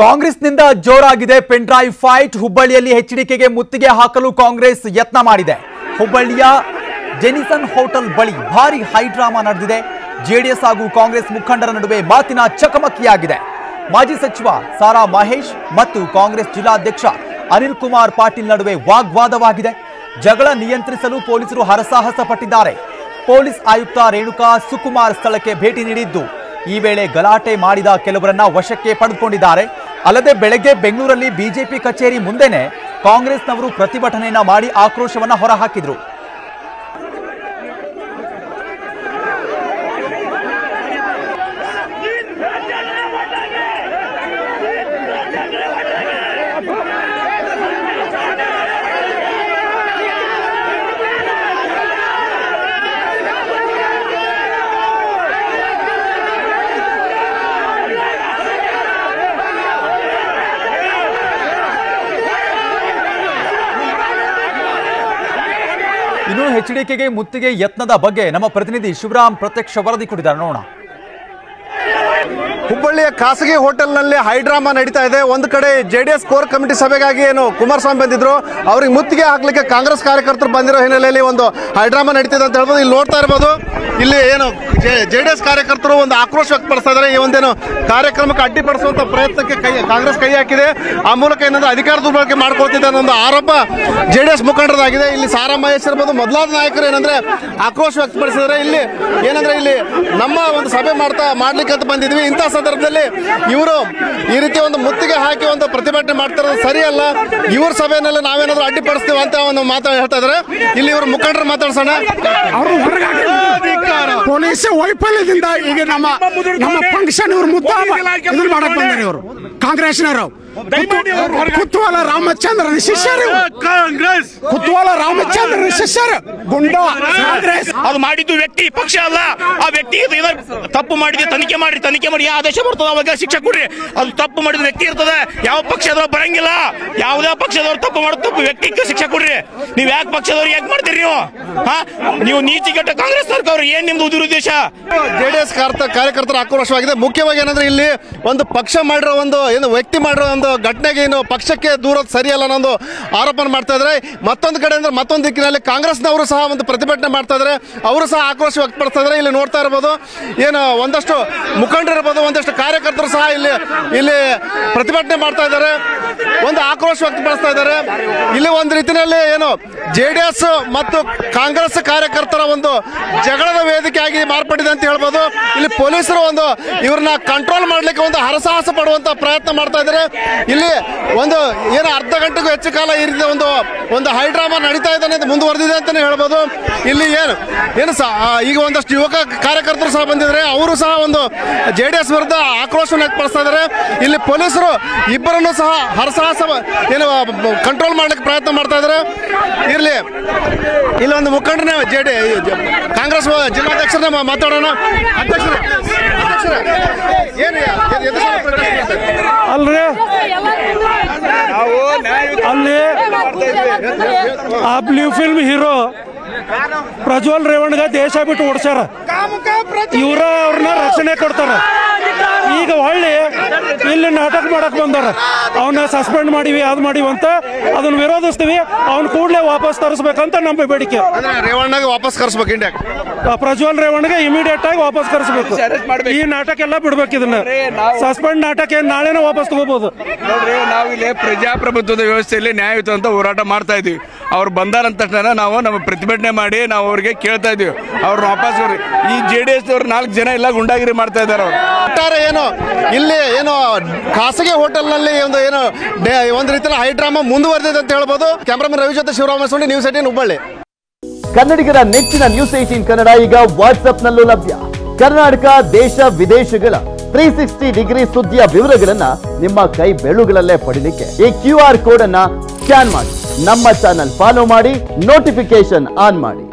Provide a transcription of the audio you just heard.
ಕಾಂಗ್ರೆಸ್ನಿಂದ ಜೋರಾಗಿದೆ pen drive fight. ಹುಬ್ಬಳ್ಳಿಯಲ್ಲಿ ಎಚ್ಚರಿಕೆಗೆ ಮುತ್ತಿಗೆ ಹಾಕಲು ಕಾಂಗ್ರೆಸ್ ಯತ್ನ ಮಾಡಿದೆ. ಹುಬ್ಬಳ್ಳಿಯ ಜೆನಿಸನ್ ಹೋಟೆಲ್ ಬಳಿ ಭಾರಿ ಹೈಡ್ರಾಮಾ ನಡೆದಿದೆ. ಜೆಡಿಎಸ್ ಹಾಗೂ ಕಾಂಗ್ರೆಸ್ ಮುಖಂಡರ ನಡುವೆ ಮಾತಿನ ಚಕಮಕಿಯಾಗಿದೆ. ಮಾಜಿ ಸಚಿವ ಸಾರಾ ಮಹೇಶ್ ಮತ್ತು ಕಾಂಗ್ರೆಸ್ ಜಿಲ್ಲಾಧ್ಯಕ್ಷ ಅನಿಲ್ ಕುಮಾರ್ ಪಾಟೀಲ್ ನಡುವೆ ವಾಗ್ವಾದವಾಗಿದೆ. ಜಗಳ ನಿಯಂತ್ರಿಸಲು ಪೊಲೀಸರು ಹರಸಾಹಸ ಪಟ್ಟಿದ್ದಾರೆ. ಪೊಲೀಸ್ ಆಯುಕ್ತ ರೇಣುಕಾ ಸುಕುಮಾರ್ ಸ್ಥಳಕ್ಕೆ ಭೇಟಿ ನೀಡಿದ್ದು, ಈ ವೇಳೆ ಗಲಾಟೆ ಮಾಡಿದ ಕೆಲವರನ್ನ ವಶಕ್ಕೆ ಪಡೆದುಕೊಂಡಿದ್ದಾರೆ. ಅಲ್ಲದೆ ಬೆಳಗ್ಗೆ ಬೆಂಗಳೂರಲ್ಲಿ ಬಿಜೆಪಿ ಕಚೇರಿ ಮುಂದೆನೆ ಕಾಂಗ್ರೆಸ್ನವರು ಪ್ರತಿಭಟನೆಯನ್ನ ಮಾಡಿ ಆಕ್ರೋಶವನ್ನ ಹೊರಹಾಕಿದ್ರು. ಇನ್ನು ಎಚ್ಡಿಕೆಗೆ ಮುತ್ತಿಗೆ ಯತ್ನದ ಬಗ್ಗೆ ನಮ್ಮ ಪ್ರತಿನಿಧಿ ಶಿವರಾಮ್ ಪ್ರತ್ಯಕ್ಷ ವರದಿ ಕೊಟ್ಟಿದ್ದಾರೆ. ನೋಡೋಣ. ಹುಬ್ಬಳ್ಳಿಯ ಖಾಸಗಿ ಹೋಟೆಲ್ನಲ್ಲಿ ಹೈಡ್ರಾಮಾ ನಡೀತಾ ಇದೆ. ಒಂದು ಕಡೆ J D S core committee ಸಭೆಗಾಗಿ ಏನು ಕುಮಾರಸ್ವಾಮಿ ಬಂದಿದ್ರು. ಅವ್ರಿಗೆ ಮುತ್ತಿಗೆ ಹಾಕ್ಲಿಕ್ಕೆ ಕಾಂಗ್ರೆಸ್ ಕಾರ್ಯಕರ್ತರು ಬಂದಿರೋ ಹಿನ್ನೆಲೆಯಲ್ಲಿ ಒಂದು ಹೈಡ್ರಾಮಾ ನಡೀತಿದೆ ಅಂತ ಹೇಳ್ಬೋದು. ಇಲ್ಲಿ ನೋಡ್ತಾ ಇರ್ಬೋದು. ಇಲ್ಲಿ ಏನು ಜೆಡಿಎಸ್ ಕಾರ್ಯಕರ್ತರು ಒಂದು ಆಕ್ರೋಶ ವ್ಯಕ್ತಪಡಿಸ್ತಾ ಇದ್ದಾರೆ. ಈ ಒಂದೇನು ಕಾರ್ಯಕ್ರಮಕ್ಕೆ ಅಡ್ಡಿಪಡಿಸುವಂತ ಪ್ರಯತ್ನಕ್ಕೆ ಕೈ ಕಾಂಗ್ರೆಸ್ ಕೈ ಹಾಕಿದೆ. ಆ ಮೂಲಕ ಏನಂದ್ರೆ ಅಧಿಕಾರ ದುರ್ಬಳಕೆ ಮಾಡ್ಕೊಳ್ತಿದೆ ಅನ್ನೋ ಒಂದು ಆರೋಪ ಎಸ್ ಮುಖಂಡರದಾಗಿದೆ ಇಲ್ಲಿ ಸಾರಾ ಮಹೇಶ್ ಇರ್ಬೋದು ಮೊದಲಾದ ನಾಯಕರು ಏನಂದ್ರೆ ಆಕ್ರೋಶ ವ್ಯಕ್ತಪಡಿಸಿದ್ದಾರೆ. ಇಲ್ಲಿ ಏನಂದ್ರೆ ಇಲ್ಲಿ ನಮ್ಮ ಒಂದು ಸಭೆ ಮಾಡ್ತಾ ಮಾಡ್ಲಿಕ್ಕೆ ಅಂತ ಬಂದಿದ್ವಿ. ಇಂಥ ಸಂದರ್ಭದಲ್ಲಿ ಇವರು ಈ ರೀತಿ ಒಂದು ಮುತ್ತಿಗೆ ಹಾಕಿ ಒಂದು ಪ್ರತಿಭಟನೆ ಮಾಡ್ತಿರೋದು ಸರಿಯಲ್ಲ. ಇವ್ರ ಸಭೆಯಲ್ಲಿ ನಾವೇನಾದ್ರೂ ಅಡ್ಡಿಪಡಿಸ್ತೀವಿ ಅಂತ ಒಂದು ಮಾತಾಡ್ತಾ ಇದಾರೆ ಇಲ್ಲಿ ಇವರು ಮುಖಂಡರು ಮಾತಾಡ್ಸೋಣ. ಪೊಲೀಸ್ ವೈಫಲ್ಯದಿಂದ ಈಗ ನಮ್ಮ ನಮ್ಮ ಫಂಕ್ಷನ್ ಇವರು ಮುದ್ದ ಇದನ್ನ ಮಾಡಕ್ ಬಂದಾರೆ ಇವರು. ಕಾಂಗ್ರೆಸ್ನವರು. ಕುತ್ವಾಲ ರಾಮಚಂದ್ರನ ಶಿಷ್ಯರು. ಕಾಂಗ್ರೆಸ್. ಕುತ್ವಾಲ ರಾಮಚಂದ್ರನ ಶಿಷ್ಯರು. ಗುಂಡ ಕಾಂಗ್ರೆಸ್. ಅದು ಮಾಡಿದ್ದು ವ್ಯಕ್ತಿ ಪಕ್ಷ ಅಲ್ಲ. ಆ ವ್ಯಕ್ತಿ ತಪ್ಪು ಮಾಡಿದ್ರೆ ತನಿಖೆ ಮಾಡಿ ತನಿಖೆ ಮಾಡಿ ಯಾವ ಆದೇಶ ಬರ್ತದ ಅವಾಗ ಶಿಕ್ಷೆ ಕೊಡ್ರಿ. ಅದು ತಪ್ಪು ಮಾಡಿದ ವ್ಯಕ್ತಿ ಇರ್ತದೆ. ಯಾವ ಪಕ್ಷದವ್ರು ಬರಂಗಿಲ್ಲ. ಯಾವುದೇ ಪಕ್ಷದವ್ರು ತಪ್ಪು ಮಾಡ ತಪ್ಪು ವ್ಯಕ್ತಿಗೆ ಶಿಕ್ಷೆ ಕೊಡ್ರಿ. ನೀವ್ ಯಾಕೆ ಪಕ್ಷದವ್ರು ಯಾಕೆ ಮಾಡ್ತೀರಿ ನೀವು? ಹಾ? ನೀವು ನೀತಿಗೆಟ್ಟ ಕಾಂಗ್ರೆಸ್ ಸರ್ಕಾರ ಏನ್ ನಿಮ್ದು ಉದ್ದೇಶ ಜೆಡಿಎಸ್ ಕಾರ್ಯಕರ್ತರ ಆಕ್ರೋಶವಾಗಿದೆ. ಮುಖ್ಯವಾಗಿ ಏನಂದ್ರೆ ಇಲ್ಲಿ ಒಂದು ಪಕ್ಷ ಮಾಡಿರೋ ಒಂದು ಏನು ವ್ಯಕ್ತಿ ಮಾಡಿರೋ ಒಂದು ಘಟನೆಗೆ ಏನು ಪಕ್ಷಕ್ಕೆ ದೂರೋದು ಸರಿಯಲ್ಲ ಅನ್ನೋ ಒಂದು ಆರೋಪ ಮಾಡ್ತಾ ಇದ್ದಾರೆ. ಮತ್ತೊಂದು ಕಡೆ ಅಂದ್ರೆ ಮತ್ತೊಂದು ದಿಕ್ಕಿನಲ್ಲಿ ಕಾಂಗ್ರೆಸ್ನವರು ಸಹ ಒಂದು ಪ್ರತಿಭಟನೆ ಮಾಡ್ತಾ ಇದ್ದಾರೆ. ಅವರು ಸಹ ಆಕ್ರೋಶ ವ್ಯಕ್ತಪಡಿಸ್ತಾ ಇದ್ದಾರೆ. ಇಲ್ಲಿ ನೋಡ್ತಾ ಇರ್ಬೋದು, ಏನು ಒಂದಷ್ಟು ಮುಖಂಡರು ಇರ್ಬೋದು ಒಂದಷ್ಟು ಕಾರ್ಯಕರ್ತರು ಸಹ ಇಲ್ಲಿ ಇಲ್ಲಿ ಪ್ರತಿಭಟನೆ ಮಾಡ್ತಾ ಇದ್ದಾರೆ. ಒಂದು ಆಕ್ರೋಶ ವ್ಯಕ್ತಪಡಿಸ್ತಾ ಇದ್ದಾರೆ. ಇಲ್ಲಿ ಒಂದು ರೀತಿಯಲ್ಲಿ ಏನು ಜೆಡಿಎಸ್ ಮತ್ತು ಕಾಂಗ್ರೆಸ್ ಕಾರ್ಯಕರ್ತರ ಒಂದು ಜಗಳದ ವೇದಿಕೆಯಾಗಿ ಮಾರ್ಪಟ್ಟಿದೆ ಅಂತ ಹೇಳ್ಬೋದು. ಇಲ್ಲಿ ಪೊಲೀಸರು ಒಂದು ಇವ್ರನ್ನ ಕಂಟ್ರೋಲ್ ಮಾಡ್ಲಿಕ್ಕೆ ಒಂದು ಹರಸಾಹಸ ಪಡುವಂತ ಪ್ರಯತ್ನ ಮಾಡ್ತಾ ಇದ್ದಾರೆ. ಇಲ್ಲಿ ಒಂದು ಏನು ಅರ್ಧ ಗಂಟೆಗೂ ಹೆಚ್ಚು ಕಾಲ ಈ ಒಂದು ಒಂದು ಹೈಡ್ರಾಮಾ ನಡೀತಾ ಇದ್ದಾನೆ ಅಂತ ಮುಂದುವರೆದಿದೆ ಅಂತಲೇ ಹೇಳ್ಬೋದು. ಇಲ್ಲಿ ಏನು ಏನು ಸಹ ಈಗ ಒಂದಷ್ಟು ಯುವಕ ಕಾರ್ಯಕರ್ತರು ಸಹ ಬಂದಿದ್ದಾರೆ. ಅವರು ಸಹ ಒಂದು ಜೆ ಡಿ ಎಸ್ ವಿರುದ್ಧ ಆಕ್ರೋಶವನ್ನು ವ್ಯಕ್ತಪಡಿಸ್ತಾ ಇದ್ದಾರೆ. ಇಲ್ಲಿ ಪೊಲೀಸರು ಇಬ್ಬರನ್ನು ಸಹ ಹರಸಾಹಸ ಏನು ಕಂಟ್ರೋಲ್ ಮಾಡ್ಲಿಕ್ಕೆ ಪ್ರಯತ್ನ ಮಾಡ್ತಾ ಇದ್ದಾರೆ. ಇರಲಿ ಇಲ್ಲಿ ಒಂದು ಮುಖಂಡನೇ ಜೆ ಡಿ ಕಾಂಗ್ರೆಸ್ ಜಿಲ್ಲಾಧ್ಯಕ್ಷರನ್ನ ಮಾತಾಡೋಣ. ಅಧ್ಯಕ್ಷರೇ? ಅಲ್ರಿ? ಅಲ್ಲಿ ಬ್ಲೂ ಫಿಲ್ಮ್ ಹೀರೋ ಪ್ರಜ್ವಲ್ ರೇವಣ್ಗ ದೇಶ ಬಿಟ್ಟು ಓಡಿಸ್ಯಾರ. ಇವ್ರ ಅವ್ರನ್ನ ರಕ್ಷಣೆ ಕೊಡ್ತಾರ. ಈಗ ಹೊಳ್ಳಿ ಇಲ್ಲಿ ನಾಟಕ ಮಾಡಕ್ ಬಂದಾರ ಅವನ್ನ ಸಸ್ಪೆಂಡ್ ಮಾಡಿವಿ ಅದ್ ಮಾಡಿವಿ ಅಂತ ಅದನ್ನ ವಿರೋಧಿಸ್ತೀವಿ. ಅವ್ನ ಕೂಡಲೇ ವಾಪಸ್ ತರಿಸ್ಬೇಕಂತ ನಮ್ಮ ಬೇಡಿಕೆ. ರೇವಣ್ಣಗೆ ವಾಪಸ್ ಕರ್ಸ್ಬೇಕು ಇಂಡಿಯಾ ಪ್ರಜ್ವಲ್ ರೇವಣ್ಗೆ ಇಮಿಡಿಯೇಟ್ ಆಗಿ ವಾಪಸ್ ಕರ್ಸ್ಬೇಕು. ಈ ನಾಟಕ ಎಲ್ಲ ಬಿಡ್ಬೇಕು ಇದನ್ನ. ಸಸ್ಪೆಂಡ್ ನಾಟಕ ಏನ್ ನಾಳೆನ ವಾಪಸ್ ತಗೋಬಹುದು ನೋಡ್ರಿ ನಾವು ಇಲ್ಲಿ ಪ್ರಜಾಪ್ರಭುತ್ವದ ವ್ಯವಸ್ಥೆಯಲ್ಲಿ ನ್ಯಾಯಯುತ ಅಂತ ಹೋರಾಟ ಮಾಡ್ತಾ ಇದೀವಿ. ಅವ್ರು ಬಂದಾರ ಅಂತ ತಕ್ಷಣ ನಾವು ನಮ್ಮ ಪ್ರತಿಭಟನೆ ಮಾಡಿ ನಾವು ಅವ್ರಿಗೆ ಕೇಳ್ತಾ ಇದೀವಿ. ಅವ್ರನ್ನ ವಾಪಸ್ ಈ ಜೆ ಡಿ ಎಸ್ ಅವ್ರು ನಾಲ್ಕು ಜನ ಎಲ್ಲ ಗುಂಡಾಗಿರಿ ಮಾಡ್ತಾ ಇದಾರೆ ಅವ್ರು. ಒಟ್ಟಾರೆ ಏನು ಇಲ್ಲಿ ಏನು ಖಾಸಗಿ ಹೋಟೆಲ್ನಲ್ಲಿ ಒಂದು ಏನು ಡೇ- ರೀತಿಯ ಹೈ ಡ್ರಾಮಾ ಮುಂದುವರೆದಿದೆ ಅಂತ ಹೇಳ್ಬೋದು. ಕ್ಯಾಮ್ರಾಮನ್ ರವಿ ಜೊತೆ ಶಿವರಾಮ ಸೊಂಡಿ ನ್ಯೂಸ್ ಏಟೀನ್ ಹುಬ್ಬಳ್ಳಿ. ಕನ್ನಡಿಗರ ನೆಚ್ಚಿನ ನ್ಯೂಸ್ ಏಟೀನ್ ಕನ್ನಡ ಈಗ ವಾಟ್ಸ್ಆಪ್ನಲ್ಲೂ ಲಭ್ಯ. ಕರ್ನಾಟಕ, ದೇಶ, ವಿದೇಶಗಳ ತ್ರೀ ಸಿಕ್ಸ್ಟಿ ಡಿಗ್ರಿ ಸುದ್ದಿಯ ವಿವರಗಳನ್ನ ನಿಮ್ಮ ಕೈ ಬೆಳುಗಳಲ್ಲೇ ಪಡಿಲಿಕ್ಕೆ ಈ ಕ್ಯೂ ಆರ್ ಕೋಡ್ ಅನ್ನ ಸ್ಕ್ಯಾನ್ ಮಾಡಿ. ನಮ್ಮ ಚಾನಲ್ ಫಾಲೋ ಮಾಡಿ ನೋಟಿಫಿಕೇಶನ್ ಆನ್ ಮಾಡಿ.